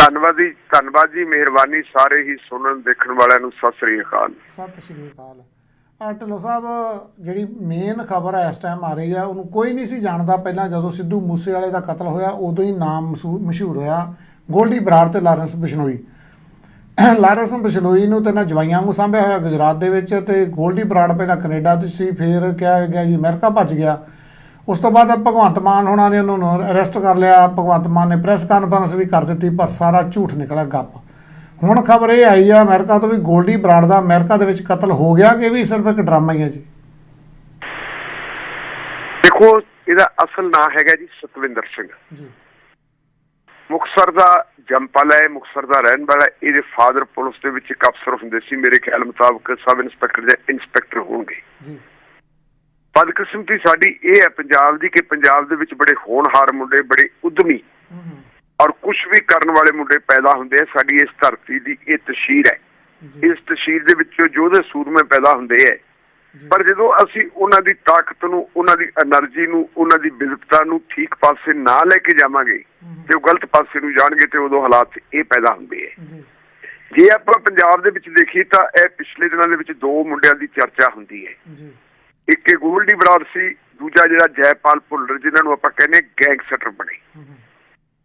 ਧੰਨਵਾਦ ਜੀ ਧੰਨਵਾਦ ਜੀ, ਮਿਹਰਬਾਨੀ ਸਾਰੇ ਹੀ ਸੁਣਨ, ਦੇਖਣ ਵਾਲਿਆਂ ਨੂੰ ਸਤਿ ਸ੍ਰੀ ਅਕਾਲ। ਸਤਿ ਸ਼੍ਰੀ ਅਕਾਲ। ਢਿੱਲੋਂ ਸਾਹਿਬ, ਜਿਹੜੀ ਮੇਨ ਖਬਰ ਹੈ ਇਸ ਟਾਈਮ ਆ ਰਹੀ ਹੈ ਉਹਨੂੰ ਕੋਈ ਨਹੀਂ ਸੀ ਜਾਣਦਾ ਪਹਿਲਾਂ ਜਦੋਂ ਸਿੱਧੂ ਮੂਸੇਵਾਲੇ ਦਾ ਕਤਲ ਹੋਇਆ, ਉਦੋਂ ਹੀ ਨਾਮ ਮਸ਼ਹੂਰ ਹੋਇਆ, ਗੋਲਡੀ ਬਰਾੜ ਤੇ ਲਾਰੈਂਸ ਬਿਸ਼ਨੋਈ। ਲਾਰੈਂਸ ਬਿਸ਼ਨੋਈ ਨੂੰ ਤੇ ਨਾ ਜਵਾਈਆਂ ਨੂੰ ਸਾਂਭਿਆ ਹੋਇਆ, ਗੁਜਰਾਤ ਦੇ ਵਿੱਚ ਤੇ ਗੋਲਡੀ ਬਰਾੜ ਪਹਿਲਾਂ ਕੈਨੇਡਾ ਤੇ ਸੀ, ਫਿਰ ਕਿਹਾ ਗਿਆ ਜੀ, ਅਮਰੀਕਾ ਭੱਜ ਗਿਆ। ਉਸ ਤੋਂ ਬਾਅਦ ਭਗਵੰਤ ਮਾਨ ਹੋਣਾ ਨੇ ਉਹਨੂੰ ਅਰੈਸਟ ਕਰ ਲਿਆ ਭਗਵੰਤ ਮਾਨ ਨੇ ਪ੍ਰੈਸ ਕਾਨਫਰੰਸ ਵੀ ਕਰ ਦਿੱਤੀ ਪਰ ਸਾਰਾ ਝੂਠ ਨਿਕਲਿਆ ਗੱਪ। ਹੁਣ ਖਬਰ ਇਹ ਆਈ ਆ ਅਮਰੀਕਾ ਤੋਂ ਵੀ ਗੋਲਡੀ ਬਰਾੜ ਦਾ ਅਮਰੀਕਾ ਦੇ ਵਿੱਚ ਕਤਲ ਹੋ ਗਿਆ ਕਿ ਇਹ ਵੀ ਸਿਰਫ ਇੱਕ ਡਰਾਮਾ ਹੀ ਹੈ ਜੀ? ਦੇਖੋ ਇਹਦਾ ਅਸਲ ਨਾਂ ਹੈਗਾ ਜੀ ਸਤਵਿੰਦਰ ਸਿੰਘ। ਜੀ। ਮੁਕਤਸਰ ਦਾ ਜੰਪਲ ਹੈ ਮੁਕਤਸਰ ਦਾ ਰਹਿਣ ਵਾਲਾ। ਇਹਦੇ ਫਾਦਰ ਪੁਲਿਸ ਦੇ ਵਿੱਚ ਇੱਕ ਅਫਸਰ ਹੁੰਦੇ ਸੀ। ਮੇਰੇ ਖਿਆਲ ਮੁਤਾਬਕ ਸਬ ਇੰਸਪੈਕਟਰ ਜਾਂ ਇੰਸਪੈਕਟਰ ਹੋਣਗੇ। ਜੀ। ਬਦਕਿਸਮਤੀ ਸਾਡੀ ਇਹ ਹੈ ਪੰਜਾਬ ਦੀ ਕਿ ਪੰਜਾਬ ਦੇ ਵਿੱਚ ਬੜੇ ਹੋਣਹਾਰ ਮੁੰਡੇ ਬੜੇ ਉਦਮੀ ਔਰ ਕੁਝ ਵੀ ਕਰਨ ਵਾਲੇ ਮੁੰਡੇ ਪੈਦਾ ਹੁੰਦੇ ਆ ਸਾਡੀ ਇਸ ਧਰਤੀ ਦੀ ਇਹ ਤਸ਼ੀਰ ਹੈ। ਇਸ ਤਸ਼ੀਰ ਦੇ ਵਿੱਚੋਂ ਜੋਧੇ ਸੂਰਮੇ ਪੈਦਾ ਹੁੰਦੇ ਆ। ਪਰ ਜਦੋਂ ਅਸੀਂ ਉਹਨਾਂ ਦੀ ਤਾਕਤ ਨੂੰ ਉਹਨਾਂ ਦੀ એનર્ਜੀ ਨੂੰ ਉਹਨਾਂ ਦੀ ਬਿਲਕਤਾ ਨੂੰ ਠੀਕ ਪਾਸੇ ਨਾ ਲੈ ਕੇ ਜਾਵਾਂਗੇ ਤੇ ਉਹ ਗਲਤ ਪਾਸੇ ਨੂੰ ਜਾਣਗੇ ਤੇ ਉਦੋਂ ਹਾਲਾਤ ਇਹ ਪੈਦਾ ਹੁੰਦੇ ਆ। ਜੇ। ਆਪਾਂ ਪੰਜਾਬ ਦੇ ਵਿੱਚ ਦੇਖੀਏ ਤਾਂ ਇਹ ਪਿਛਲੇ ਦਿਨਾਂ ਦੇ ਵਿੱਚ ਦੋ ਮੁੰਡਿਆਂ ਦੀ ਚਰਚਾ ਹੁੰਦੀ ਹੈ। ਇੱਕ ਇਹ ਗੋਲਡੀ ਬਰਾੜ ਸੀ, ਦੂਜਾ ਜਿਹੜਾ ਜੈਪਾਲ ਭੁੱਲਰ, ਜਿਨ੍ਹਾਂ ਨੂੰ ਆਪਾਂ ਕਹਿੰਦੇ ਗੈਂਗਸਟਰ ਬਣੇ।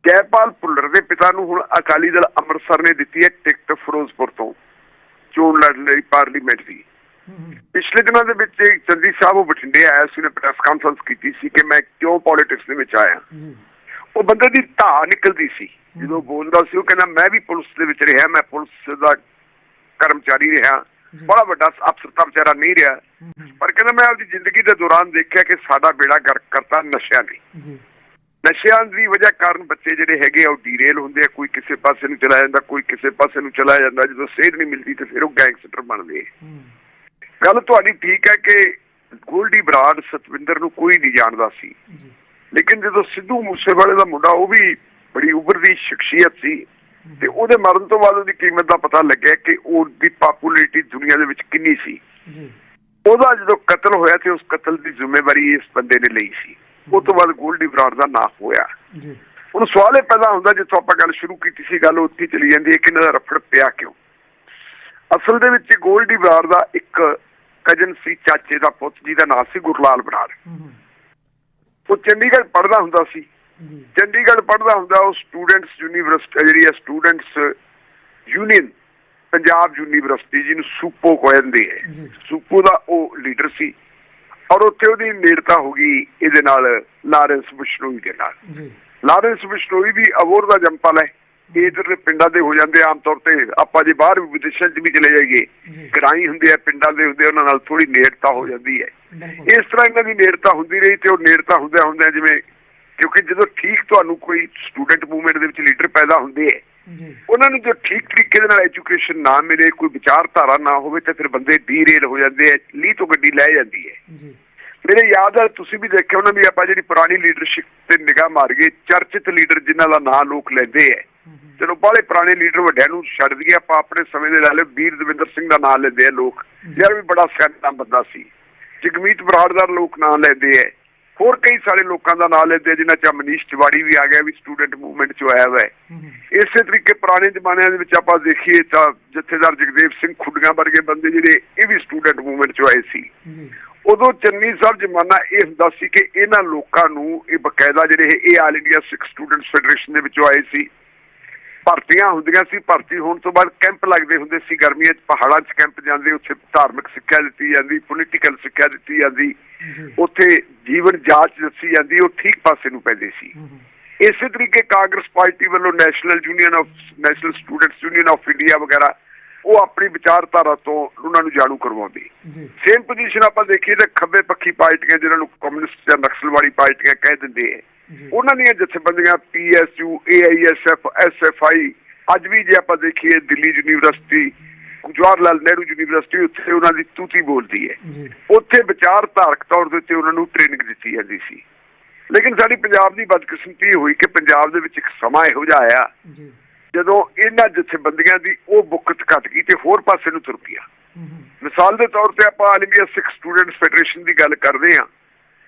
ਜੈਪਾਲ ਭੁੱਲਰ ਦੇ ਪਿਤਾ ਨੂੰ ਹੁਣ ਅਕਾਲੀ ਦਲ ਅੰਮ੍ਰਿਤਸਰ ਨੇ ਦਿੱਤੀ ਹੈ ਟਿਕਟ ਫਿਰੋਜ਼ਪੁਰ ਤੋਂ, ਚੋਣ ਲੜਨ ਲਈ ਪਾਰਲੀਮੈਂਟ ਦੀ। ਪਿਛਲੇ ਦਿਨਾਂ ਦੇ ਵਿੱਚ ਇੱਕ ਚੰਦੀ ਸਾਹਿਬ ਉਹ ਬਠਿੰਡੇ ਆਇਆ ਸੀ, ਉਹਨੇ ਪ੍ਰੈਸ ਕਾਨਫਰੰਸ ਕੀਤੀ ਸੀ ਕਿ ਮੈਂ ਕਿਉਂ ਪੋਲਿਟਿਕਸ ਦੇ ਵਿੱਚ ਆਇਆ। ਉਹ ਬੰਦੇ ਦੀ ਧਾ ਨਿਕਲਦੀ ਸੀ। ਜਦੋਂ ਬੋਲਦਾ ਸੀ, ਉਹ ਕਹਿੰਦਾ, ਮੈਂ ਵੀ ਪੁਲਿਸ ਦੇ ਵਿੱਚ ਰਿਹਾ, ਮੈਂ ਪੁਲਿਸ ਦਾ ਕਰਮਚਾਰੀ ਰਿਹਾ। ਬੜਾ ਵੱਡਾ ਅਫਸਰ ਤਾਂ ਵਿਚਾਰਾ ਨਹੀਂ ਰਿਹਾ। ਪਰ ਕਹਿੰਦਾ ਮੈਂ ਆਪਣੀ ਜ਼ਿੰਦਗੀ ਦੇ ਦੌਰਾਨ ਦੇਖਿਆ ਕਿ ਸਾਡਾ ਬੇੜਾ ਗਰਕ ਕਰਤਾ ਨਸ਼ਿਆਂ ਨੇ। ਜੀ। ਨਸ਼ਿਆਂ ਦੀ ਵਜ੍ਹਾ ਕਾਰਨ ਬੱਚੇ ਜਿਹੜੇ ਹੈਗੇ ਆ ਉਹ ਡੀਰੇਲ ਹੁੰਦੇ ਆ ਕੋਈ ਕਿਸੇ ਪਾਸੇ ਨੂੰ ਚਲਾ ਜਾਂਦਾ ਕੋਈ ਕਿਸੇ ਪਾਸੇ ਨੂੰ ਚਲਾ ਜਾਂਦਾ ਜਦੋਂ ਸੇਧ ਨਹੀਂ ਮਿਲਦੀ ਤੇ ਫਿਰ ਉਹ ਗੈਂਗਸਟਰ ਬਣਦੇ ਗੱਲ ਤੁਹਾਡੀ ਠੀਕ ਹੈ ਕਿ ਗੋਲਡੀ ਬਰਾੜ ਸਤਵਿੰਦਰ ਨੂੰ ਕੋਈ ਨਹੀਂ ਜਾਣਦਾ ਸੀ। ਲੇਕਿਨ ਜਦੋਂ ਸਿੱਧੂ ਮੂਸੇਵਾਲੇ ਦਾ ਮੁੰਡਾ ਉਹ ਵੀ ਬੜੀ ਉਭਰਦੀ ਸ਼ਖਸੀਅਤ ਸੀ। ਤੇ ਉਹਦੇ ਮਰਨ ਤੋਂ ਬਾਅਦ ਉਹਦੀ ਕੀਮਤ ਦਾ ਪਤਾ ਲੱਗਿਆ ਕਿ ਉਹਦੀ ਪਪੂਲੈਰਿਟੀ ਦੁਨੀਆ ਦੇ ਵਿੱਚ ਕਿੰਨੀ ਸੀ। ਜੀ। ਉਹਦਾ ਜਦੋਂ ਕਤਲ ਹੋਇਆ ਤੇ ਉਸ ਕਤਲ ਦੀ ਜ਼ਿੰਮੇਵਾਰੀ ਇਸ ਬੰਦੇ ਨੇ ਲਈ ਸੀ। ਉਸ ਤੋਂ ਬਾਅਦ ਗੋਲਡੀ ਬਰਾੜ ਦਾ ਨਾਂ ਹੋਇਆ। ਜੀ। ਹੁਣ ਸਵਾਲ ਇਹ ਪੈਦਾ ਹੁੰਦਾ ਜਿੱਥੋਂ ਆਪਾਂ ਗੱਲ ਸ਼ੁਰੂ ਕੀਤੀ ਸੀ ਗੱਲ ਉੱਥੇ ਚਲੀ ਜਾਂਦੀ ਹੈ ਕਿ ਇਹਨਾਂ ਦਾ ਰਫੜ ਪਿਆ ਕਿਉਂ? ਅਸਲ ਦੇ ਵਿੱਚ ਗੋਲਡੀ ਬਰਾੜ ਦਾ ਇੱਕ ਕਜਨ ਸੀ ਚਾਚੇ ਦਾ ਪੁੱਤ ਜਿਹਦਾ ਨਾਮ ਸੀ ਗੁਰਲਾਲ ਬਰਾੜ। ਉਹ ਚੰਡੀਗੜ੍ਹ ਪੜ੍ਹਦਾ ਹੁੰਦਾ ਸੀ। ਜੀ ਚੰਡੀਗੜ੍ਹ ਪੜ੍ਹਦਾ ਹੁੰਦਾ ਉਹ ਸਟੂਡੈਂਟਸ ਯੂਨੀਵਰਸਿਟੀ ਜਿਹੜੀ ਹੈ ਸਟੂਡੈਂਟਸ ਯੂਨੀਅਨ ਪੰਜਾਬ ਯੂਨੀਵਰਸਿਟੀ ਜਿਹਨੂੰ ਸੂਪੋ ਕਹਿੰਦੇ ਹੈ। ਸੂਪੋ ਦਾ ਉਹ ਲੀਡਰ ਸੀ। ਔਰ ਉੱਥੇ ਉਹਦੀ ਨੇੜਤਾ ਹੋ ਗਈ ਇਹਦੇ ਨਾਲ ਲਾਰੈਂਸ ਬਿਸ਼ਨੋਈ ਦੇ ਨਾਲ। ਲਾਰੈਂਸ ਬਿਸ਼ਨੋਈ ਵੀ ਅਬੋਰ ਦਾ ਜੰਪਲ ਹੈ। ਇਹ ਇਧਰਲੇ ਪਿੰਡਾਂ ਦੇ ਹੋ ਜਾਂਦੇ ਆਮ ਤੌਰ ਤੇ ਆਪਾਂ ਜੇ ਬਾਹਰ ਵੀ ਵਿਦੇਸ਼ਾਂ 'ਚ ਵੀ ਚਲੇ ਜਾਈਏ ਗਰਾਈ ਹੁੰਦੇ ਆ ਪਿੰਡਾਂ ਦੇ ਹੁੰਦੇ ਉਹਨਾਂ ਨਾਲ ਥੋੜੀ ਨੇੜਤਾ ਹੋ ਜਾਂਦੀ ਹੈ। ਇਸ ਤਰ੍ਹਾਂ ਇਹਨਾਂ ਦੀ ਨੇੜਤਾ ਹੁੰਦੀ ਰਹੀ ਤੇ ਉਹ ਨੇੜਤਾ ਹੁੰਦਿਆਂ ਹੁੰਦਿਆਂ ਜਿਵੇਂ ਕਿਉਂਕਿ ਜਦੋਂ ਠੀਕ ਤੁਹਾਨੂੰ ਕੋਈ ਸਟੂਡੈਂਟ ਮੂਵਮੈਂਟ ਦੇ ਵਿੱਚ ਲੀਡਰ ਪੈਦਾ ਹੁੰਦੇ ਹੈ ਉਹਨਾਂ ਨੂੰ ਜੋ ਠੀਕ ਤਰੀਕੇ ਦੇ ਨਾਲ ਐਜੂਕੇਸ਼ਨ ਨਾ ਮਿਲੇ ਕੋਈ ਵਿਚਾਰਧਾਰਾ ਨਾ ਹੋਵੇ ਤਾਂ ਫਿਰ ਬੰਦੇ ਡੀਰੇਲ ਹੋ ਜਾਂਦੇ ਆ ਲੀ ਤੋਂ ਗੱਡੀ ਲੈ ਜਾਂਦੀ ਹੈ। ਮੇਰੇ ਯਾਦ ਹੈ ਤੁਸੀਂ ਵੀ ਦੇਖਿਆ ਉਹਨਾਂ ਦੀ ਆਪਾਂ ਜਿਹੜੀ ਪੁਰਾਣੀ ਲੀਡਰਸ਼ਿਪ ਤੇ ਨਿਗਾਹ ਮਾਰੀਏ ਚਰਚਿਤ ਲੀਡਰ ਜਿਨ੍ਹਾਂ ਦਾ ਨਾਂ ਲੋਕ ਲੈਂਦੇ ਹੂੰ, ਚਲੋ ਬਾਹਲੇ ਪੁਰਾਣੇ ਲੀਡਰ ਵੱਡਿਆਂ ਨੂੰ ਛੱਡ ਦਈਏ ਆਪਾਂ ਆਪਣੇ ਸਮੇਂ ਦੇ ਨਾਲ ਵੀਰ ਦਵਿੰਦਰ ਸਿੰਘ ਦਾ ਨਾਮ ਲੈਂਦੇ ਆ ਲੋਕ। ਯਾਰ ਵੀ ਬੜਾ ਸਿਆਣਾ ਬੰਦਾ ਸੀ। ਜਗਮੀਤ ਬਰਾੜ ਦਾ ਲੋਕ ਨਾਮ ਲੈਂਦੇ ਆ ਹੋਰ ਕਈ ਸਾਰੇ ਲੋਕਾਂ ਦਾ ਨਾਮ ਲੈਂਦੇ ਜਿਨ੍ਹਾਂ ਚ ਮਨੀਸ਼ ਤਿਵਾੜੀ ਵੀ ਆ ਗਿਆ ਵੀ ਸਟੂਡੈਂਟ ਮੂਵਮੈਂਟ ਚ ਆਇਆ ਹੋਇਆ ਇਸੇ ਤਰੀਕੇ ਪੁਰਾਣੇ ਜ਼ਮਾਨਿਆਂ ਦੇ ਵਿੱਚ ਆਪਾਂ ਦੇਖੀਏ ਤਾਂ ਜਥੇਦਾਰ ਜਗਦੇਵ ਸਿੰਘ ਖੁੱਡੀਆਂ ਵਰਗੇ ਬੰਦੇ ਜਿਹੜੇ ਇਹ ਵੀ ਸਟੂਡੈਂਟ ਮੂਵਮੈਂਟ ਚ ਆਏ ਸੀ। ਉਦੋਂ ਚੰਨੀ ਸਾਹਿਬ ਜ਼ਮਾਨਾ ਇਹ ਹੁੰਦਾ ਸੀ ਕਿ ਇਹਨਾਂ ਲੋਕਾਂ ਨੂੰ ਇਹ ਬਕਾਇਦਾ ਜਿਹੜੇ ਇਹ All India Sikh Students Federation ਦੇ ਵਿੱਚੋਂ ਆਏ ਸੀ। ਭਰਤੀਆਂ ਹੁੰਦੀਆਂ ਸੀ ਭਰਤੀ ਹੋਣ ਤੋਂ ਬਾਅਦ ਕੈਂਪ ਲੱਗਦੇ ਹੁੰਦੇ ਸੀ ਗਰਮੀਆਂ 'ਚ ਪਹਾੜਾਂ 'ਚ ਕੈਂਪ ਜਾਂਦੇ ਉੱਥੇ ਧਾਰਮਿਕ ਸਿੱਖਿਆ ਦਿੱਤੀ ਜਾਂਦੀ ਪੋਲੀਟੀਕਲ ਸਿੱਖਿਆ ਦਿੱਤੀ ਜਾਂਦੀ ਉੱਥੇ ਜੀਵਨ ਜਾਂਚ ਦੱਸੀ ਜਾਂਦੀ ਉਹ ਠੀਕ ਪਾਸੇ ਨੂੰ ਪੈਂਦੇ ਸੀ। ਇਸੇ ਤਰੀਕੇ ਕਾਂਗਰਸ ਪਾਰਟੀ ਵੱਲੋਂ National Union of National Students Union of India ਵਗੈਰਾ ਉਹ ਆਪਣੀ ਵਿਚਾਰਧਾਰਾ ਤੋਂ ਉਹਨਾਂ ਨੂੰ ਜਾਣੂ ਕਰਵਾਉਂਦੀ। ਸੇਮ ਪੋਜੀਸ਼ਨ ਆਪਾਂ ਦੇਖੀਏ ਤਾਂ ਖੱਬੇ ਪੱਖੀ ਪਾਰਟੀਆਂ ਜਿਹਨਾਂ ਨੂੰ ਕਮਿਊਨਿਸਟ ਜਾਂ ਨਕਸਲਵਾੜੀ ਪਾਰਟੀਆਂ ਕਹਿ ਦਿੰਦੇ ਆ। ਜੀ ਉਹਨਾਂ ਦੀਆਂ ਜਥੇਬੰਦੀਆਂ ਪੀਐਸਯੂ ਏਆਈਐਸਐਫ ਐਸਐਫਆਈ ਅੱਜ ਵੀ ਜੇ ਆਪਾਂ ਦੇਖੀਏ ਦਿੱਲੀ ਯੂਨੀਵਰਸਿਟੀ ਜਵਾਹਰ ਲਾਲ ਨਹਿਰੂ ਯੂਨੀਵਰਸਿਟੀ ਉੱਥੇ ਉਹਨਾਂ ਦੀ ਤੂਤੀ ਬੋਲਦੀ ਹੈ। ਉੱਥੇ ਵਿਚਾਰ ਧਾਰਕ ਤੌਰ ਦੇ ਉੱਤੇ ਉਹਨਾਂ ਨੂੰ ਟ੍ਰੇਨਿੰਗ ਦਿੱਤੀ ਜਾਂਦੀ ਸੀ। ਲੇਕਿਨ ਸਾਡੀ ਪੰਜਾਬ ਦੀ ਬਦਕਿਸਮਤੀ ਹੋਈ ਕਿ ਪੰਜਾਬ ਦੇ ਵਿੱਚ ਇੱਕ ਸਮਾਂ ਇਹੋ ਜਿਹਾ ਆਇਆ ਜਦੋਂ ਇਹਨਾਂ ਜਥੇਬੰਦੀਆਂ ਦੀ ਉਹ ਬੁੱਕਤ ਘਟ ਗਈ ਤੇ ਹੋਰ ਪਾਸੇ ਨੂੰ ਤੁਰ ਪਿਆ। ਮਿਸਾਲ ਦੇ ਤੌਰ ਤੇ ਆਪਾਂ All India Sikh Students Federation ਦੀ ਗੱਲ ਕਰਦੇ ਹਾਂ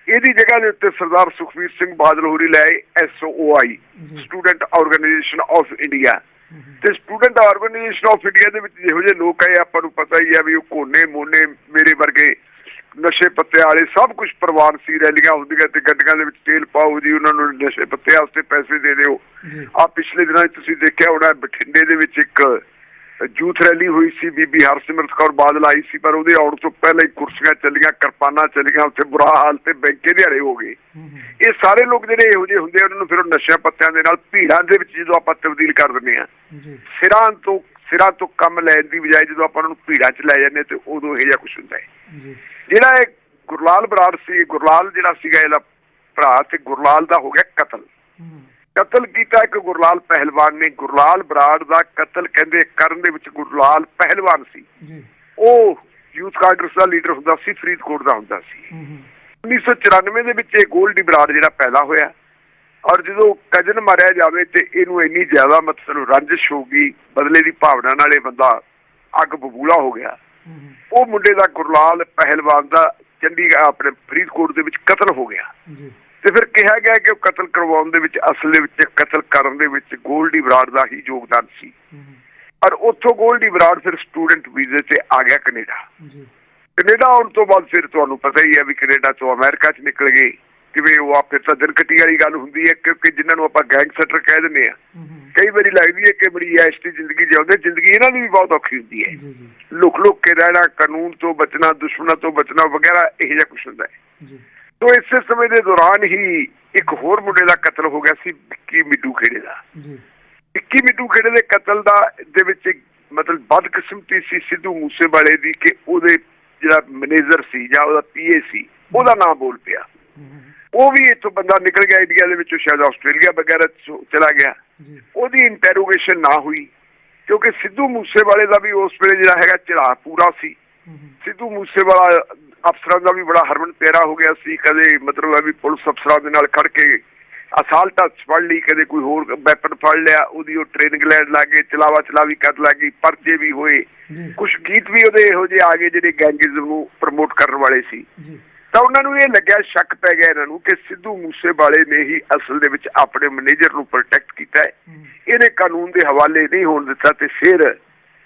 ਇਹਦੀ ਜਗ੍ਹਾ ਦੇ ਉੱਤੇ ਸਰਦਾਰ ਸੁਖਵੀਰ ਸਿੰਘ ਬਾਦਲ ਹੋਰੀ ਲੈ SOI ji. Student Organisation of India ਤੇ ਸਟੂਡੈਂਟ ਆਰਗੇਨਾਈਜੇਸ਼ਨ ਆਫ ਇੰਡੀਆ ਦੇ ਵਿੱਚ ਜਿਹੋ ਜਿਹੇ ਲੋਕ ਆਏ ਆਪਾਂ ਨੂੰ ਪਤਾ ਹੀ ਆ ਵੀ ਉਹ ਕੋਨੇ ਮੋਨੇ ਮੇਰੇ ਵਰਗੇ ਨਸ਼ੇ ਪੱਤੇ ਵਾਲੇ ਸਭ ਕੁਝ ਪ੍ਰਵਾਨ ਸੀ ਰੈਲੀਆਂ ਹੁੰਦੀਆਂ ਤੇ ਗੱਡੀਆਂ ਦੇ ਵਿੱਚ ਤੇਲ ਪਾਓ ਜੀ ਉਹਨਾਂ ਨੂੰ ਨਸ਼ੇ ਪੱਤੇ ਵਾਸਤੇ ਪੈਸੇ ਦੇ ਦਿਓ। ਆ ਪਿਛਲੇ ਦਿਨਾਂ ਤੁਸੀਂ ਦੇਖਿਆ ਹੋਣਾ ਬਠਿੰਡੇ ਦੇ ਵਿੱਚ ਇੱਕ ਯੂਥ ਰੈਲੀ ਹੋਈ ਸੀ ਬੀਬੀ ਹਰਸਿਮਰਤ ਕੌਰ ਬਾਦਲ ਆਈ ਸੀ ਪਰ ਉਹਦੇ ਆਉਣ ਤੋਂ ਪਹਿਲਾਂ ਹੀ ਕੁਰਸੀਆਂ ਚੱਲੀਆਂ ਕਿਰਪਾਨਾਂ ਚੱਲੀਆਂ ਉੱਥੇ ਬੁਰਾ ਹਾਲ ਤੇ ਬੈਂਕੇ ਦਿਹਾੜੇ ਹੋ ਗਏ। ਇਹ ਸਾਰੇ ਲੋਕ ਜਿਹੜੇ ਇਹੋ ਜਿਹੇ ਹੁੰਦੇ ਆ ਉਹਨਾਂ ਨੂੰ ਫਿਰ ਨਸ਼ਿਆਂ ਪੱਤਿਆਂ ਦੇ ਨਾਲ ਭੀੜਾਂ ਦੇ ਵਿੱਚ ਜਦੋਂ ਆਪਾਂ ਤਬਦੀਲ ਕਰ ਦਿੰਦੇ ਆ ਸਿਰਾਂ ਤੋਂ ਸਿਰਾਂ ਤੋਂ ਕੰਮ ਲੈਣ ਦੀ ਬਜਾਏ ਜਦੋਂ ਆਪਾਂ ਉਹਨਾਂ ਨੂੰ ਭੀੜਾਂ 'ਚ ਲੈ ਜਾਂਦੇ ਤੇ ਉਦੋਂ ਇਹ ਜਿਹਾ ਕੁਝ ਹੁੰਦਾ ਹੈ। ਜਿਹੜਾ ਇਹ ਗੁਰਲਾਲ ਬਰਾੜ ਸੀ ਗੁਰਲਾਲ ਜਿਹੜਾ ਸੀਗਾ ਇਹਦਾ ਭਰਾ ਤੇ ਗੁਰਲਾਲ ਦਾ ਹੋ ਗਿਆ ਕਤਲ। ਕਤਲ ਕੀਤਾ ਇੱਕ ਗੁਰਲਾਲ ਪਹਿਲਵਾਨ ਨੇ। ਗੁਰਲਾਲ ਬਰਾੜ ਦਾ ਕਤਲ ਕਹਿੰਦੇ ਕਰਨ ਦੇ ਵਿੱਚ ਗੁਰਲਾਲ ਪਹਿਲਵਾਨ ਸੀ। ਜੀ। ਉਹ ਯੂਥ ਕਾਂਗਰਸ ਦਾ ਲੀਡਰ ਹੁੰਦਾ ਸੀ ਫਰੀਦਕੋਟ ਦਾ ਹੁੰਦਾ ਸੀ। ਹੂੰ ਹੂੰ। 1994 ਦੇ ਵਿੱਚ ਇਹ ਗੋਲਡੀ ਬਰਾੜ ਜਿਹੜਾ ਪੈਦਾ ਹੋਇਆ। ਔਰ ਜਦੋਂ ਕਜਨ ਮਾਰਿਆ ਜਾਵੇ ਤੇ ਇਹਨੂੰ ਇੰਨੀ ਜ਼ਿਆਦਾ ਮਤਲਬ ਰੰਜਿਸ਼ ਹੋ ਗਈ ਬਦਲੇ ਦੀ ਭਾਵਨਾ ਨਾਲ ਇਹ ਬੰਦਾ ਅੱਗ ਬਬੂਲਾ ਹੋ ਗਿਆ। ਉਹ ਮੁੰਡੇ ਦਾ ਗੁਰਲਾਲ ਪਹਿਲਵਾਨ ਦਾ ਚੰਡੀਗੜ੍ਹ ਆਪਣੇ ਫਰੀਦਕੋਟ ਦੇ ਵਿੱਚ ਕਤਲ ਹੋ ਗਿਆ। ਜੀ। ਤੇ ਫਿਰ ਕਿਹਾ ਗਿਆ ਕਿ ਉਹ ਕਤਲ ਕਰਵਾਉਣ ਦੇ ਵਿੱਚ ਅਸਲ ਦੇ ਵਿੱਚ ਕਤਲ ਕਰਨ ਦੇ ਵਿੱਚ ਗੋਲਡੀ ਬਰਾੜ ਦਾ ਹੀ ਯੋਗਦਾਨ ਸੀ। ਔਰ ਉੱਥੋਂ ਗੋਲਡੀ ਬਰਾੜ ਫਿਰ ਸਟੂਡੈਂਟ ਵੀਜ਼ੇ ਤੇ ਆ ਗਿਆ ਕੈਨੇਡਾ। ਕੈਨੇਡਾ ਆਉਣ ਤੋਂ ਬਾਅਦ ਫਿਰ ਤੁਹਾਨੂੰ ਪਤਾ ਹੀ ਹੈ ਵੀ ਕੈਨੇਡਾ ਤੋਂ ਅਮਰੀਕਾ 'ਚ ਨਿਕਲ ਗਏ। ਕਿਵੇਂ ਉਹ ਆਪੇ ਤਾਂ ਦਿਲਕਟੀ ਵਾਲੀ ਗੱਲ ਹੁੰਦੀ ਹੈ ਕਿਉਂਕਿ ਜਿਨ੍ਹਾਂ ਨੂੰ ਆਪਾਂ ਗੈਂਗਸਟਰ ਕਹਿ ਦਿੰਦੇ ਆ ਕਈ ਵਾਰੀ ਲੱਗਦੀ ਹੈ ਕਿ ਬੜੀ ਐਸ਼ਟੀ ਜ਼ਿੰਦਗੀ ਜਿਉਂਦੇ ਜ਼ਿੰਦਗੀ ਇਹਨਾਂ ਦੀ ਵੀ ਬਹੁਤ ਔਖੀ ਹੁੰਦੀ ਹੈ। ਲੁਕ ਲੁਕ ਕੇ ਰਹਿਣਾ ਕਾਨੂੰਨ ਤੋਂ ਬਚਣਾ ਦੁਸ਼ਮਣਾਂ ਤੋਂ ਬਚਣਾ ਵਗੈਰਾ ਇਹ ਜਿਹਾ ਕੁਝ ਹੁੰਦਾ ਹੈ। ਜੀ। ਤੋਂ ਇਸੇ ਸਮੇਂ ਦੇ ਦੌਰਾਨ ਹੀ ਇੱਕ ਹੋਰ ਮੁੰਡੇ ਦਾ ਕਤਲ ਹੋ ਗਿਆ ਸੀ ਵਿੱਕੀ ਮਿੱਡੂ ਖੇੜੇ ਦਾ। ਜੀ। ਵਿੱਕੀ ਮਿੱਡੂ ਖੇੜੇ ਦੇ ਕਤਲ ਦਾ ਦੇ ਵਿੱਚ ਮਤਲਬ ਬਦਕਿਸਮਤੀ ਸੀ ਸਿੱਧੂ ਮੂਸੇਵਾਲੇ ਦੀ ਕਿ ਉਹਦੇ ਜਿਹੜਾ ਮੈਨੇਜਰ ਸੀ ਜਾਂ ਉਹਦਾ ਪੀਏ ਸੀ ਉਹਦਾ ਨਾਮ ਬੋਲ ਪਿਆ। ਉਹ ਵੀ ਇੱਥੋਂ ਬੰਦਾ ਨਿਕਲ ਗਿਆ ਇੰਡੀਆ ਦੇ ਵਿੱਚੋਂ ਸ਼ਾਇਦ ਆਸਟ੍ਰੇਲੀਆ ਵਗੈਰਾ ਚਲਾ ਗਿਆ। ਉਹਦੀ ਇੰਟਰੋਗੇਸ਼ਨ ਨਾ ਹੋਈ ਕਿਉਂਕਿ ਸਿੱਧੂ ਮੂਸੇਵਾਲੇ ਦਾ ਵੀ ਉਸ ਵੇਲੇ ਜਿਹੜਾ ਹੈਗਾ ਚੜਾ ਪੂਰਾ ਸੀ। ਸਿੱਧੂ ਮੂਸੇਵਾਲਾ ਅਫਸਰਾਂ ਦਾ ਵੀ ਬੜਾ ਹਰਮਨ ਪਿਆਰਾ ਹੋ ਗਿਆ ਸੀ ਕਦੇ ਮਤਲਬ ਹੈ ਵੀ ਪੁਲਿਸ ਅਫਸਰਾਂ ਦੇ ਨਾਲ ਖੜ ਕੇ ਅਸਾਲਟਾ ਫੜ ਲਈ ਕਦੇ ਕੋਈ ਹੋਰ ਵੈਪਨ ਫੜ ਲਿਆ ਉਹਦੀ ਉਹ ਟ੍ਰੇਨਿੰਗ ਲੈਣ ਲੱਗੇ ਚਲਾਵਾ ਚਲਾਵੀ ਕਰਨ ਲੱਗੀ ਪਰਚੇ ਵੀ ਹੋਏ। ਕੁਝ ਗੀਤ ਵੀ ਉਹਦੇ ਇਹੋ ਜਿਹੇ ਆ ਗਏ ਜਿਹੜੇ ਗੈਂਗਿਜ਼ਮ ਨੂੰ ਪ੍ਰਮੋਟ ਕਰਨ ਵਾਲੇ ਸੀ। ਤਾਂ ਉਹਨਾਂ ਨੂੰ ਇਹ ਲੱਗਿਆ ਸ਼ੱਕ ਪੈ ਗਿਆ ਇਹਨਾਂ ਨੂੰ ਕਿ ਸਿੱਧੂ ਮੂਸੇਵਾਲੇ ਨੇ ਹੀ ਅਸਲ ਦੇ ਵਿੱਚ ਆਪਣੇ ਮੈਨੇਜਰ ਨੂੰ ਪ੍ਰੋਟੈਕਟ ਕੀਤਾ ਹੈ। ਇਹਨੇ ਕਾਨੂੰਨ ਦੇ ਹਵਾਲੇ ਨਹੀਂ ਹੋਣ ਦਿੱਤਾ ਤੇ ਫਿਰ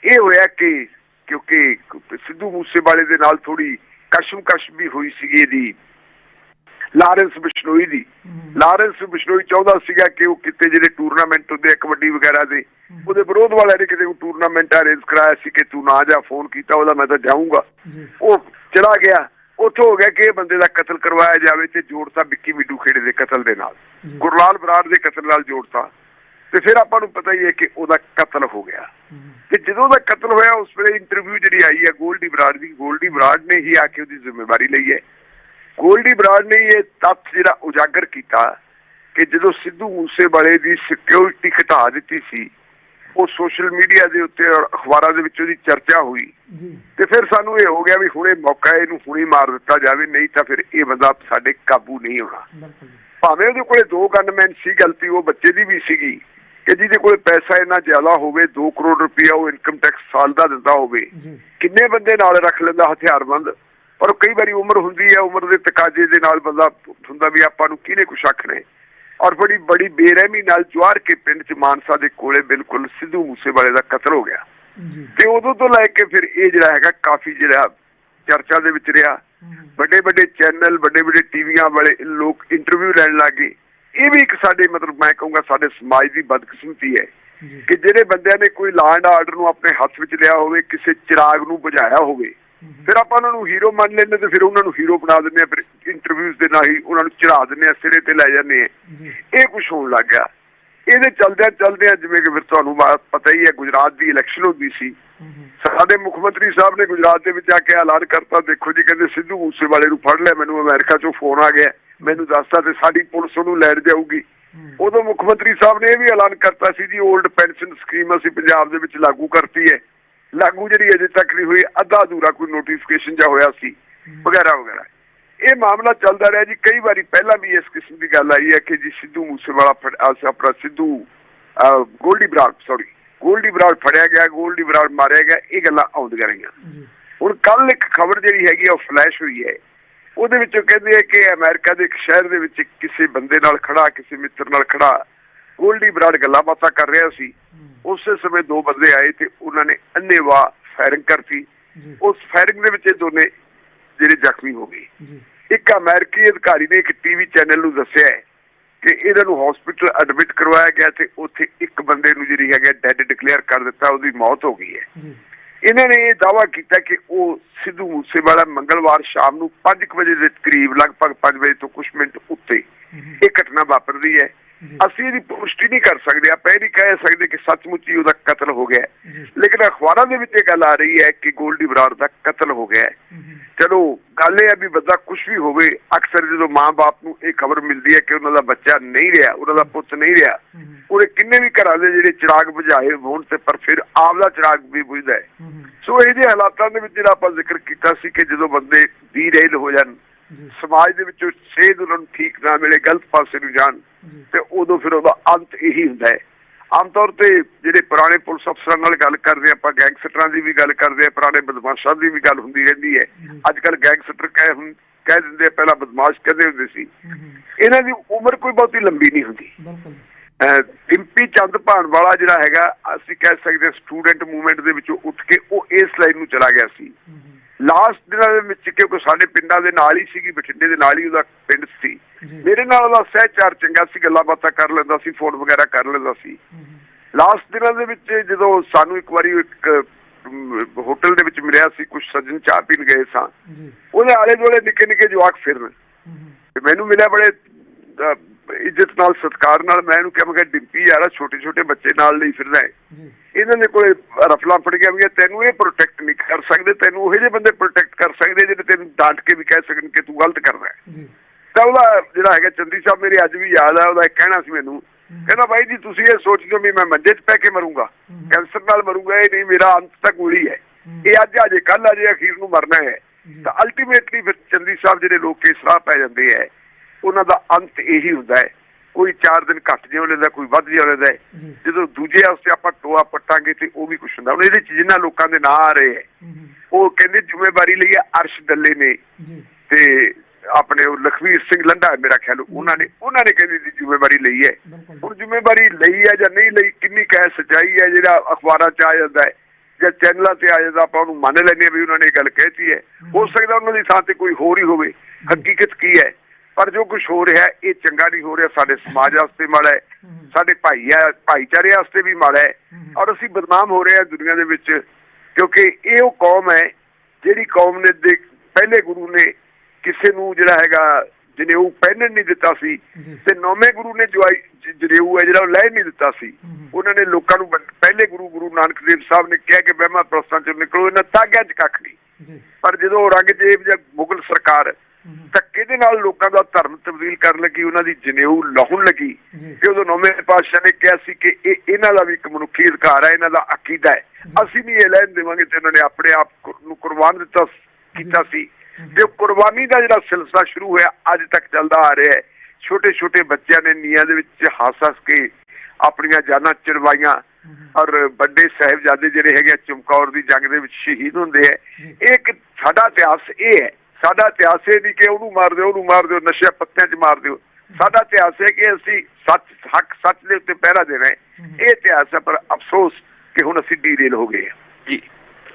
ਇਹ ਹੋਇਆ ਕਿ ਕਿਉਂਕਿ ਸਿੱਧੂ ਮੂਸੇਵਾਲੇ ਦੇ ਨਾਲ ਥੋੜੀ ਕਸ਼ਮਕਸ਼ ਵੀ ਹੋਈ ਸੀਗੀ ਇਹਦੀ। ਲਾਰੈਂਸ ਬਿਸ਼ਨੋਈ ਦੀ। ਲਾਰੈਂਸ ਬਿਸ਼ਨੋਈ ਚਾਹੁੰਦਾ ਸੀਗਾ ਕਿ ਉਹ ਕਿਤੇ ਜਿਹੜੇ ਟੂਰਨਾਮੈਂਟ ਹੁੰਦੇ ਕਬੱਡੀ ਵਗੈਰਾ ਦੇ ਉਹਦੇ ਵਿਰੋਧ ਵਾਲਿਆਂ ਨੇ ਕਿਤੇ ਟੂਰਨਾਮੈਂਟ ਅਰੇਂਜ ਕਰਾਇਆ ਸੀ ਕਿ ਤੂੰ ਨਾ ਜਾ ਫੋਨ ਕੀਤਾ ਉਹਦਾ ਮੈਂ ਤਾਂ ਜਾਊਂਗਾ। ਉਹ ਚਲਾ ਗਿਆ। ਉੱਥੋਂ ਹੋ ਗਿਆ ਕਿ ਇਹ ਬੰਦੇ ਦਾ ਕਤਲ ਕਰਵਾਇਆ ਜਾਵੇ ਤੇ ਜੋੜਤਾ ਵਿੱਕੀ ਮਿੱਡੂ ਖੇੜੇ ਦੇ ਕਤਲ ਦੇ ਨਾਲ। ਗੁਰਲਾਲ ਬਰਾੜ ਦੇ ਕਤਲ ਨਾਲ ਜੋੜਤਾ। ਤੇ ਫਿਰ ਆਪਾਂ ਨੂੰ ਪਤਾ ਹੀ ਹੈ ਕਿ ਉਹਦਾ ਕਤਲ ਹੋ ਗਿਆ। ਤੇ ਜਦੋਂ ਉਹਦਾ ਕਤਲ ਹੋਇਆ ਉਸ ਵੇਲੇ ਇੰਟਰਵਿਊ ਜਿਹੜੀ ਆਈ ਹੈ ਗੋਲਡੀ ਬਰਾੜ ਦੀ ਗੋਲਡੀ ਬਰਾੜ ਨੇ ਹੀ ਆ ਕੇ ਉਹਦੀ ਜ਼ਿੰਮੇਵਾਰੀ ਲਈ ਹੈ। ਗੋਲਡੀ ਬਰਾੜ ਨੇ ਇਹ ਤੱਥ ਜਿਹੜਾ ਉਜਾਗਰ ਕੀਤਾ ਕਿ ਜਦੋਂ ਸਿੱਧੂ ਮੂਸੇਵਾਲੇ ਦੀ ਸਿਕਿਉਰਿਟੀ ਘਟਾ ਦਿੱਤੀ ਸੀ ਉਹ ਸੋਸ਼ਲ ਮੀਡੀਆ ਦੇ ਉੱਤੇ ਔਰ ਅਖਬਾਰਾਂ ਦੇ ਵਿੱਚ ਉਹਦੀ ਚਰਚਾ ਹੋਈ। ਤੇ ਫਿਰ ਸਾਨੂੰ ਇਹ ਹੋ ਗਿਆ ਵੀ ਹੁਣੇ ਮੌਕਾ ਇਹਨੂੰ ਹੁਣੇ ਮਾਰ ਦਿੱਤਾ ਜਾਵੇ ਨਹੀਂ ਤਾਂ ਫਿਰ ਇਹ ਬੰਦਾ ਸਾਡੇ ਕਾਬੂ ਨਹੀਂ ਹੋਣਾ। ਭਾਵੇਂ ਉਹਦੇ ਕੋਲੇ ਦੋ ਗਨਮੈਨ ਸੀ ਗਲਤੀ ਉਹ ਬੱਚੇ ਦੀ ਵੀ ਸੀਗੀ ਕਿ ਜਿਹਦੇ ਕੋਲੇ ਪੈਸਾ ਇੰਨਾ ਜ਼ਿਆਦਾ ਹੋਵੇ 2 ਕਰੋੜ ਰੁਪਇਆ ਉਹ ਇਨਕਮ ਟੈਕਸ ਸਾਲ ਦਾ ਦਿੰਦਾ ਹੋਵੇ ਕਿੰਨੇ ਬੰਦੇ ਨਾਲ ਰੱਖ ਲੈਂਦਾ ਹਥਿਆਰਬੰਦ? ਪਰ ਕਈ ਵਾਰੀ ਉਮਰ ਹੁੰਦੀ ਹੈ ਉਮਰ ਦੇ ਤਕਾਜ਼ੇ ਦੇ ਨਾਲ ਬੰਦਾ ਹੁੰਦਾ ਵੀ ਆਪਾਂ ਨੂੰ ਕਿਹਨੇ ਕੁਛ ਆਖਣੇ ਔਰ ਬੜੀ ਬੜੀ ਬੇਰਹਿਮੀ ਨਾਲ ਜਵਾਰ ਕੇ ਪਿੰਡ ਚ ਮਾਨਸਾ ਦੇ ਕੋਲੇ ਬਿਲਕੁਲ ਸਿੱਧੂ ਮੂਸੇਵਾਲੇ ਦਾ ਕਤਲ ਹੋ ਗਿਆ। ਤੇ ਉਦੋਂ ਤੋਂ ਲੈ ਕੇ ਫਿਰ ਇਹ ਜਿਹੜਾ ਹੈਗਾ ਕਾਫੀ ਜਿਹੜਾ ਚਰਚਾ ਦੇ ਵਿੱਚ ਰਿਹਾ। ਵੱਡੇ ਵੱਡੇ ਚੈਨਲ ਵੱਡੇ ਵੱਡੇ ਟੀਵੀਆਂ ਵਾਲੇ ਲੋਕ ਇੰਟਰਵਿਊ ਲੈਣ ਲੱਗੇ ਇਹ ਵੀ ਇੱਕ ਸਾਡੇ ਮਤਲਬ ਮੈਂ ਕਹੂੰਗਾ ਸਾਡੇ ਸਮਾਜ ਦੀ ਬਦਕਿਸਮਤੀ ਹੈ ਕਿ ਜਿਹੜੇ ਬੰਦਿਆਂ ਨੇ ਕੋਈ ਲਾਅ ਐਂਡ ਆਰਡਰ ਨੂੰ ਆਪਣੇ ਹੱਥ ਵਿੱਚ ਲਿਆ ਹੋਵੇ ਕਿਸੇ ਚਿਰਾਗ ਨੂੰ ਬੁਝਾਇਆ ਹੋਵੇ ਫਿਰ ਆਪਾਂ ਉਹਨਾਂ ਨੂੰ ਹੀਰੋ ਮੰਨ ਲੈਂਦੇ ਤੇ ਫਿਰ ਉਹਨਾਂ ਨੂੰ ਹੀਰੋ ਬਣਾ ਦਿੰਦੇ ਆ ਫਿਰ ਇੰਟਰਵਿਊਜ਼ ਦੇ ਨਾਲ ਹੀ ਉਹਨਾਂ ਨੂੰ ਚੜਾ ਦਿੰਦੇ ਆ ਸਿਰੇ ਤੇ ਲੈ ਜਾਂਦੇ ਆ ਇਹ ਕੁਝ ਹੋਣ ਲੱਗ ਗਿਆ। ਇਹਦੇ ਚਲਦਿਆਂ ਚਲਦਿਆਂ ਜਿਵੇਂ ਕਿ ਫਿਰ ਤੁਹਾਨੂੰ ਪਤਾ ਹੀ ਹੈ ਗੁਜਰਾਤ ਦੀ ਇਲੈਕਸ਼ਨ ਹੁੰਦੀ ਸੀ। ਸਾਡੇ ਮੁੱਖ ਮੰਤਰੀ ਸਾਹਿਬ ਨੇ ਗੁਜਰਾਤ ਦੇ ਵਿੱਚ ਆ ਕੇ ਐਲਾਨ ਕਰਤਾ ਦੇਖੋ ਜੀ ਕਹਿੰਦੇ ਸਿੱਧੂ ਮੂਸੇਵਾਲੇ ਨੂੰ ਫੜ ਲਿਆ ਮੈਨੂੰ ਅਮਰੀਕਾ ਚੋਂ ਫੋਨ ਆ ਗਿਆ। ਮੈਨੂੰ ਦੱਸਤਾ ਤੇ ਸਾਡੀ ਪੁਲਿਸ ਉਹਨੂੰ ਲੈਣ ਜਾਊਗੀ। ਉਦੋਂ ਮੁੱਖ ਮੰਤਰੀ ਸਾਹਿਬ ਨੇ ਇਹ ਵੀ ਐਲਾਨ ਕਰਤਾ ਸੀ ਜੀ 올ਡ ਪੈਨਸ਼ਨ ਸਕੀਮ ਅਸੀਂ ਪੰਜਾਬ ਦੇ ਵਿੱਚ ਲਾਗੂ ਕਰਤੀ ਹੈ। ਲਾਗੂ ਜਿਹੜੀ ਅਜੇ ਤੱਕ ਨਹੀਂ ਹੋਈ ਅੱਧਾ ਅਧੂਰਾ ਕੋਈ ਨੋਟੀਫਿਕੇਸ਼ਨ ਜਾਂ ਹੋਇਆ ਸੀ ਵਗੈਰਾ ਵਗੈਰਾ। ਇਹ ਮਾਮਲਾ ਚੱਲਦਾ ਰਿਹਾ ਜੀ। ਕਈ ਵਾਰੀ ਪਹਿਲਾਂ ਵੀ ਇਸ ਕਿਸਮ ਦੀ ਗੱਲ ਆਈ ਹੈ ਕਿ ਜੀ ਸਿੱਧੂ ਮੂਸੇਵਾਲਾ ਆਪਣਾ ਸਿੱਧੂ ਗੋਲਡੀ ਬਰਾੜ ਸੌਰੀ ਗੋਲਡੀ ਬਰਾੜ ਫੜਿਆ ਗਿਆ ਗੋਲਡੀ ਬਰਾੜ ਮਾਰਿਆ ਗਿਆ ਇਹ ਗੱਲਾਂ ਆਉਂਦੀਆਂ ਰਹੀਆਂ। ਹੁਣ ਕੱਲ ਇੱਕ ਖਬਰ ਜਿਹੜੀ ਹੈਗੀ ਉਹ ਫਲੈਸ਼ ਹੋਈ ਹੈ। ਉਹਦੇ ਵਿੱਚ ਉਹ ਕਹਿੰਦੇ ਆ ਕਿ ਅਮਰੀਕਾ ਦੇ ਇੱਕ ਸ਼ਹਿਰ ਦੇ ਵਿੱਚ ਕਿਸੇ ਬੰਦੇ ਨਾਲ ਖੜਾ ਕਿਸੇ ਮਿੱਤਰ ਨਾਲ ਖੜਾ ਗੋਲਡੀ ਬਰਾੜ ਗੱਲਾਂ ਬਾਤਾਂ ਕਰ ਰਿਹਾ ਸੀ। ਉਸੇ ਸਮੇਂ ਦੋ ਬੰਦੇ ਆਏ ਤੇ ਉਹਨਾਂ ਨੇ ਅੰਨੇਵਾਹ ਫਾਇਰਿੰਗ ਕਰਤੀ। ਉਸ ਫਾਇਰਿੰਗ ਦੇ ਵਿੱਚ ਇਹ ਦੋਨੇ ਜਿਹੜੇ ਜ਼ਖਮੀ ਹੋ ਗਏ। ਇੱਕ ਅਮਰੀਕੀ ਅਧਿਕਾਰੀ ਨੇ ਇੱਕ ਟੀਵੀ ਚੈਨਲ ਨੂੰ ਦੱਸਿਆ ਹੈ ਕਿ ਇਹਨਾਂ ਨੂੰ ਹਸਪੀਟਲ ਐਡਮਿਟ ਕਰਵਾਇਆ ਗਿਆ ਤੇ ਉੱਥੇ ਇੱਕ ਬੰਦੇ ਨੂੰ ਜਿਹੜੀ ਹੈਗਾ ਡੈਡ ਡਿਕਲੇਅਰ ਕਰ ਦਿੱਤਾ ਉਹਦੀ ਮੌਤ ਹੋ ਗਈ ਹੈ। ਇਹਨਾਂ ਨੇ ਇਹ ਦਾਵਾ ਕੀਤਾ ਕਿ ਉਹ ਸਿੱਧੂ ਮੂਸੇਵਾਲਾ ਮੰਗਲਵਾਰ ਸ਼ਾਮ ਨੂੰ 5 ਵਜੇ ਦੇ ਕਰੀਬ ਲਗਭਗ 5 ਵਜੇ ਤੋਂ ਕੁਝ ਮਿੰਟ ਉੱਤੇ ਇਹ ਘਟਨਾ ਵਾਪਰਦੀ ਹੈ। ਜੀ। ਅਸੀਂ ਇਹਦੀ ਪੁਸ਼ਟੀ ਨਹੀਂ ਕਰ ਸਕਦੇ। ਆਪਾਂ ਇਹ ਨਹੀਂ ਕਹਿ ਸਕਦੇ ਕਿ ਸੱਚਮੁੱਚ ਹੀ ਉਹਦਾ ਕਤਲ ਹੋ ਗਿਆ ਹੈ। ਲੇਕਿਨ ਅਖਬਾਰਾਂ ਦੇ ਵਿੱਚ ਇਹ ਗੱਲ ਆ ਰਹੀ ਹੈ ਕਿ ਗੋਲਡੀ ਬਰਾੜ ਦਾ ਕਤਲ ਹੋ ਗਿਆ ਹੈ। ਚਲੋ ਗੱਲ ਇਹ ਹੈ ਵੀ ਬੰਦਾ ਕੁਝ ਵੀ ਹੋਵੇ ਅਕਸਰ ਜਦੋਂ ਮਾਂ-ਬਾਪ ਨੂੰ ਇਹ ਖਬਰ ਮਿਲਦੀ ਹੈ ਕਿ ਉਹਨਾਂ ਦਾ ਬੱਚਾ ਨਹੀਂ ਰਿਹਾ ਉਹਨਾਂ ਦਾ ਪੁੱਤ ਨਹੀਂ ਰਿਹਾ ਉਹਦੇ ਕਿੰਨੇ ਵੀ ਘਰਾਂ ਦੇ ਜਿਹੜੇ ਚਿਰਾਗ ਬੁਝਾਏ ਹੋਣ ਤੇ ਪਰ ਫਿਰ ਆਪਦਾ ਚਿਰਾਗ ਵੀ ਬੁਝਦਾ ਹੈ। ਸੋ ਇਹ ਜਿਹੇ ਹਾਲਾਤਾਂ ਦੇ ਵਿੱਚ ਜਿਹੜਾ ਆਪਾਂ ਜ਼ਿਕਰ ਕੀਤਾ ਸੀ ਕਿ ਜਦੋਂ ਬੰਦੇ ਦੀ ਰੇਲ ਹੋ ਜਾਣ ਸਮਾਜ ਦੇ ਵਿੱਚੋਂ ਸੇਧ ਉਹਨਾਂ ਨੂੰ ਠੀਕ ਨਾ ਮਿਲੇ ਗਲਤ ਪਾਸੇ ਨੂੰ ਜਾਣ ਤੇ ਉਦੋਂ ਫਿਰ ਉਹਦਾ ਅੰਤ ਇਹੀ ਹੁੰਦਾ ਹੈ। ਆਮ ਤੌਰ ਤੇ ਜਿਹੜੇ ਪੁਰਾਣੇ ਪੁਲਿਸ ਅਫਸਰਾਂ ਨਾਲ ਗੱਲ ਕਰਦੇ ਆਪਾਂ ਗੈਂਗਸਟਰਾਂ ਦੀ ਵੀ ਗੱਲ ਕਰਦੇ ਆ ਪੁਰਾਣੇ ਬਦਮਾਸ਼ਾਂ ਦੀ ਵੀ ਗੱਲ ਹੁੰਦੀ ਰਹਿੰਦੀ ਹੈ। ਅੱਜ ਕੱਲ ਗੈਂਗਸਟਰ ਕਹਿ ਹੁਣ ਕਹਿ ਦਿੰਦੇ ਆ, ਪਹਿਲਾਂ ਬਦਮਾਸ਼ ਕਹਿੰਦੇ ਹੁੰਦੇ ਸੀ। ਇਹਨਾਂ ਦੀ ਉਮਰ ਕੋਈ ਬਹੁਤੀ ਲੰਬੀ ਨਹੀਂ ਹੁੰਦੀ। ਬਿਲਕੁਲ। ਡਿੰਪੀ ਚੰਦ ਭਾਣ ਵਾਲਾ ਜਿਹੜਾ ਹੈਗਾ ਅਸੀਂ ਕਹਿ ਸਕਦੇ ਸਟੂਡੈਂਟ ਮੂਵਮੈਂਟ ਦੇ ਵਿੱਚੋਂ ਉੱਠ ਕੇ ਉਹ ਇਸ ਲਾਈਨ ਨੂੰ ਚਲਾ ਗਿਆ ਸੀ। ਲਾਸਟ ਦਿਨਾਂ ਦੇ ਵਿੱਚ ਕਿਉਂਕਿ ਸਾਡੇ ਪਿੰਡਾਂ ਦੇ ਨਾਲ ਹੀ ਸੀਗੀ ਬਠਿੰਡੇ ਦੇ ਨਾਲ ਹੀ ਉਹਦਾ ਪਿੰਡ ਸੀ। ਮੇਰੇ ਨਾਲ ਉਹਦਾ ਸਹਿਚਾਰ ਚੰਗਾ ਸੀ ਗੱਲਾਂ ਬਾਤਾਂ ਕਰ ਲੈਂਦਾ ਸੀ ਫੋਨ ਵਗੈਰਾ ਕਰ ਲੈਂਦਾ ਸੀ। ਲਾਸਟ ਦਿਨਾਂ ਦੇ ਵਿੱਚ ਜਦੋਂ ਸਾਨੂੰ ਇੱਕ ਵਾਰੀ ਇੱਕ ਹੋਟਲ ਦੇ ਵਿੱਚ ਮਿਲਿਆ ਸੀ ਕੁਝ ਸੱਜਣ ਚਾਹ ਪੀਣ ਗਏ ਸਾਂ। ਉਹਦੇ ਆਲੇ ਦੁਆਲੇ ਨਿੱਕੇ ਨਿੱਕੇ ਜਵਾਕ ਫਿਰਨ ਮੈਨੂੰ ਮਿਲਿਆ ਬੜੇ ਇੱਜ਼ਤ ਨਾਲ ਸਤਿਕਾਰ ਨਾਲ ਮੈਂ ਇਹਨੂੰ ਕਿਹਾ ਮੈਂ ਕਿਹਾ ਡਿੰਪੀ ਯਾਰਾ ਛੋਟੇ ਛੋਟੇ ਬੱਚੇ ਨਾਲ ਲਈ ਫਿਰਦਾ ਇਹਨਾਂ ਦੇ ਕੋਲੇ ਰਫਲਾਂ ਫੜ ਗਿਆ ਵੀ ਤੈਨੂੰ ਇਹ ਪ੍ਰੋਟੈਕਟ ਨਹੀਂ ਕਰ ਸਕਦੇ ਤੈਨੂੰ ਉਹੋ ਜਿਹੇ ਬੰਦੇ ਪ੍ਰੋਟੈਕਟ ਕਰ ਸਕਦੇ ਜਿਹੜੇ ਤੈਨੂੰ ਡਾਂਟ ਕੇ ਵੀ ਕਹਿ ਸਕਣ ਕਿ ਤੂੰ ਗਲਤ ਕਰਦਾ ਹੈ। ਜੀ। ਤਾਂ ਉਹਦਾ ਜਿਹੜਾ ਹੈਗਾ ਚੰਦੀ ਸਾਹਿਬ ਮੇਰੇ ਅੱਜ ਵੀ ਯਾਦ ਆ ਉਹਦਾ ਇੱਕ ਕਹਿਣਾ ਸੀ ਮੈਨੂੰ। ਕਹਿੰਦਾ ਬਾਈ ਜੀ ਤੁਸੀਂ ਇਹ ਸੋਚਦੇ ਹੋ ਵੀ ਮੈਂ ਮੰਜੇ 'ਚ ਪੈ ਕੇ ਮਰੂੰਗਾ। ਕੈਂਸਰ ਨਾਲ ਮਰੂੰਗਾ ਇਹ ਨਹੀਂ ਮੇਰਾ ਅੰਤ ਤਾਂ ਗੋਲੀ ਹੈ। ਇਹ ਅੱਜ ਅਜੇ ਕੱਲ ਅਜੇ ਅਖੀਰ ਨੂੰ ਮਰਨਾ ਹੈ। ਤਾਂ ਅਲਟੀਮੇਟਲੀ ਫਿਰ ਚੰਦੀ ਸਾਹਿਬ ਜਿਹੜੇ ਲੋਕ ਇਸ ਰਾਹ ਪੈ ਜਾਂਦੇ ਹੈ ਉਹਨਾਂ ਦਾ ਅੰਤ ਇਹੀ ਹੁੰਦਾ ਹੈ। ਕੋਈ 4 ਦਿਨ ਘੱਟ ਜਿਉ ਲੈਂਦਾ ਕੋਈ ਵੱਧ ਜਿਉ ਲੈਂਦਾ ਜਦੋਂ ਦੂਜੇ ਵਾਸਤੇ ਆਪਾਂ ਟੋਆ ਪੱਟਾਂਗੇ ਤੇ ਉਹ ਵੀ ਕੁਛ ਹੁੰਦਾ। ਹੁਣ ਇਹਦੇ ਚ ਜਿਨ੍ਹਾਂ ਲੋਕਾਂ ਦੇ ਨਾਂ ਆ ਰਹੇ ਉਹ ਕਹਿੰਦੇ ਜ਼ਿੰਮੇਵਾਰੀ ਲਈ ਅਰਸ਼ ਦੱਲੇ ਨੇ। ਤੇ ਆਪਣੇ ਉਹ ਲਖਵੀਰ ਸਿੰਘ ਲੰਡਾ ਮੇਰਾ ਖਿਆਲ ਉਹਨਾਂ ਨੇ ਉਹਨਾਂ ਨੇ ਕਹਿੰਦੀ ਦੀ ਜ਼ਿੰਮੇਵਾਰੀ ਲਈ ਹੈ। ਹੁਣ ਜ਼ਿੰਮੇਵਾਰੀ ਲਈ ਹੈ ਜਾਂ ਨਹੀਂ ਲਈ ਕਿੰਨੀ ਕਹਿ ਸਚਾਈ ਹੈ ਜਿਹੜਾ ਅਖਬਾਰਾਂ 'ਚ ਆ ਜਾਂਦਾ ਹੈ ਜਾਂ ਚੈਨਲਾਂ ਤੇ ਆ ਜਾਂਦਾ ਆਪਾਂ ਉਹਨੂੰ ਮੰਨ ਲੈਂਦੇ ਹਾਂ ਵੀ ਉਹਨਾਂ ਨੇ ਇਹ ਗੱਲ ਕਹਿਤੀ ਹੈ। ਹੋ। ਸਕਦਾ ਉਹਨਾਂ ਦੀ ਥਾਂ ਤੇ ਕੋਈ ਹੋਰ ਹੀ ਹੋਵੇ। ਹਕੀਕਤ ਕੀ ਹੈ? ਪਰ ਜੋ ਕੁਝ ਹੋ ਰਿਹਾ ਇਹ ਚੰਗਾ ਨਹੀਂ ਹੋ ਰਿਹਾ ਸਾਡੇ ਸਮਾਜ ਵਾਸਤੇ ਮਾੜਾ ਹੈ ਸਾਡੇ ਭਾਈ ਆ ਭਾਈਚਾਰੇ ਵਾਸਤੇ ਵੀ ਮਾੜਾ ਹੈ। ਔਰ ਅਸੀਂ ਬਦਨਾਮ ਹੋ ਰਹੇ ਹਾਂ ਦੁਨੀਆ ਦੇ ਵਿੱਚ ਕਿਉਂਕਿ ਇਹ ਉਹ ਕੌਮ ਹੈ ਜਿਹੜੀ ਕੌਮ ਨੇ ਦੇ ਪਹਿਲੇ ਗੁਰੂ ਨੇ ਕਿਸੇ ਨੂੰ ਜਿਹੜਾ ਹੈਗਾ ਜਨੇਊ ਪਹਿਨਣ ਨਹੀਂ ਦਿੱਤਾ ਸੀ ਤੇ ਨੌਵੇਂ ਗੁਰੂ ਨੇ ਜਵਾਈ ਜ- ਜਨੇਊ ਹੈ ਜਿਹੜਾ ਉਹ ਲੈ ਨਹੀਂ ਦਿੱਤਾ ਸੀ। ਉਹਨਾਂ ਨੇ ਲੋਕਾਂ ਨੂੰ ਪਹਿਲੇ ਗੁਰੂ ਗੁਰੂ ਨਾਨਕ ਦੇਵ ਸਾਹਿਬ ਨੇ ਕਿਹਾ ਕਿ ਵਹਿਮਾਂ ਪ੍ਰਸਤਾਂ ਚੋਂ ਨਿਕਲੋ ਇਹਨਾਂ ਤਾਗਿਆਂ 'ਚ ਕੱਖ ਨਹੀਂ ਪਰ ਜਦੋਂ ਔਰੰਗਜ਼ੇਬ ਜਾਂ ਮੁਗਲ ਸਰਕਾਰ ਧੱਕੇ ਦੇ ਨਾਲ ਲੋਕਾਂ ਦਾ ਧਰਮ ਤਬਦੀਲ ਕਰਨ ਲੱਗੀ ਉਹਨਾਂ ਦੀ ਜਨੇਊ ਲਾਹੁਣ ਲੱਗੀ? ਤੇ ਉਦੋਂ ਨੌਵੇਂ ਪਾਤਸ਼ਾਹ ਨੇ ਕਿਹਾ ਸੀ ਕਿ ਇਹ ਇਹਨਾਂ ਦਾ ਵੀ ਇੱਕ ਮਨੁੱਖੀ ਅਧਿਕਾਰ ਹੈ ਇਹਨਾਂ ਦਾ ਅਕੀਦਾ ਹੈ। ਅਸੀਂ ਨਹੀਂ ਇਹ ਲੈਣ ਦੇਵਾਂਗੇ ਤੇ ਉਹਨਾਂ ਨੇ ਆਪਣੇ ਆਪ ਨੂੰ ਕੁਰਬਾਨ ਦਿੱਤਾ ਕੀਤਾ ਸੀ। ਤੇ ਕੁਰਬਾਨੀ ਦਾ ਜਿਹੜਾ ਸਿਲਸਿਲਾ ਸ਼ੁਰੂ ਹੋਇਆ ਅੱਜ ਤੱਕ ਚੱਲਦਾ ਆ ਰਿਹਾ ਹੈ। ਛੋਟੇ ਛੋਟੇ ਬੱਚਿਆਂ ਨੇ ਨੀਹਾਂ ਦੇ ਵਿੱਚ ਹੱਸ ਹੱਸ ਕੇ ਆਪਣੀਆਂ ਜਾਨਾਂ ਚਰਵਾਈਆਂ ਔਰ ਵੱਡੇ ਸਾਹਿਬਜ਼ਾਦੇ ਜਿਹੜੇ ਹੈਗੇ ਚਮਕੌਰ ਦੀ ਜੰਗ ਦੇ ਵਿੱਚ ਸ਼ਹੀਦ ਹੁੰਦੇ ਆ ਇਹ ਇੱਕ ਸਾਡਾ ਇਤਿਹਾਸ ਇਹ ਹੈ ਸਾਡਾ ਇਤਿਹਾਸ ਇਹ ਨਹੀਂ ਕਿ ਉਹਨੂੰ ਮਾਰ ਦਿਓ ਉਹਨੂੰ ਮਾਰ ਦਿਓ ਨਸ਼ੇ ਪੱਤਿਆਂ 'ਚ ਮਾਰ ਦਿਓ ਸਾਡਾ ਇਤਿਹਾਸ ਹੈ ਕਿ ਅਸੀਂ ਸੱਚ ਹੱਕ ਸੱਚ ਦੇ ਉੱਤੇ ਪਹਿਰਾ ਦੇਣਾ ਹੈ। ਇਹ ਇਤਿਹਾਸ ਹੈ ਪਰ ਅਫਸੋਸ ਕਿ ਹੁਣ ਅਸੀਂ ਡੀਰੇਲ ਹੋ ਗਏ ਹਾਂ। ਜੀ।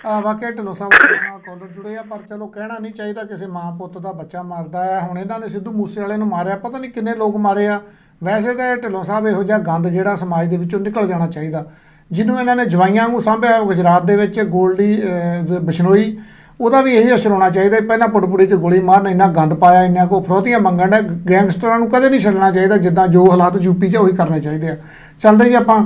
ਆ ਵਾਕਿਆ ਢਿੱਲੋਂ ਸਾਹਿਬ ਨਾਲ ਕਾਲਰ ਜੁੜੇ ਆ ਪਰ ਚਲੋ ਕਹਿਣਾ ਨਹੀਂ ਚਾਹੀਦਾ ਕਿਸੇ ਮਾਂ ਪੁੱਤ ਦਾ ਬੱਚਾ ਮਰਦਾ ਹੈ ਹੁਣ ਇਹਨਾਂ ਨੇ ਸਿੱਧੂ ਮੂਸੇ ਵਾਲੇ ਨੂੰ ਮਾਰਿਆ ਪਤਾ ਨਹੀਂ ਕਿੰਨੇ ਲੋਕ ਮਾਰੇ ਆ। ਵੈਸੇ ਤਾਂ ਇਹ ਢਿੱਲੋਂ ਸਾਹਿਬ ਇਹੋ ਜਿਹਾ ਗੰਦ ਜਿਹੜਾ ਸਮਾਜ ਦੇ ਵਿੱਚੋਂ ਨਿਕਲ ਜਾਣਾ ਚਾਹੀਦਾ। ਜਿਹਨੂੰ ਇਹਨਾਂ ਨੇ ਜਵਾਈਆਂ ਨੂੰ ਸਾਂਭਿਆ ਗੁਜਰਾਤ ਦੇ ਵਿੱਚ ਗੋਲਡੀ ਬਿਸ਼ਨੋਈ ਉਹਦਾ ਵੀ ਇਹੀ ਅਸਰ ਹੋਣਾ ਚਾਹੀਦਾ, ਪਹਿਲਾਂ ਪੁੜਪੁੜੀ 'ਚ ਗੋਲੀ ਮਾਰਨ ਇੰਨਾ ਗੰਦ ਪਾਇਆ, ਇੰਨਾ ਕੋ ਫਰੋਤੀਆਂ ਮੰਗਣ ਦਾ ਗੈਂਗਸਟਰਾਂ ਨੂੰ ਕਦੇ ਨਹੀਂ ਛੱਡਣਾ ਚਾਹੀਦਾ, ਜਿੱਦਾਂ ਜੋ ਹਾਲਾਤ ਯੂਪੀ 'ਚ ਉਹੀ ਕਰਨੇ ਚਾਹੀਦੇ ਆ। ਚੱਲਦੇ ਜੀ ਆਪਾਂ।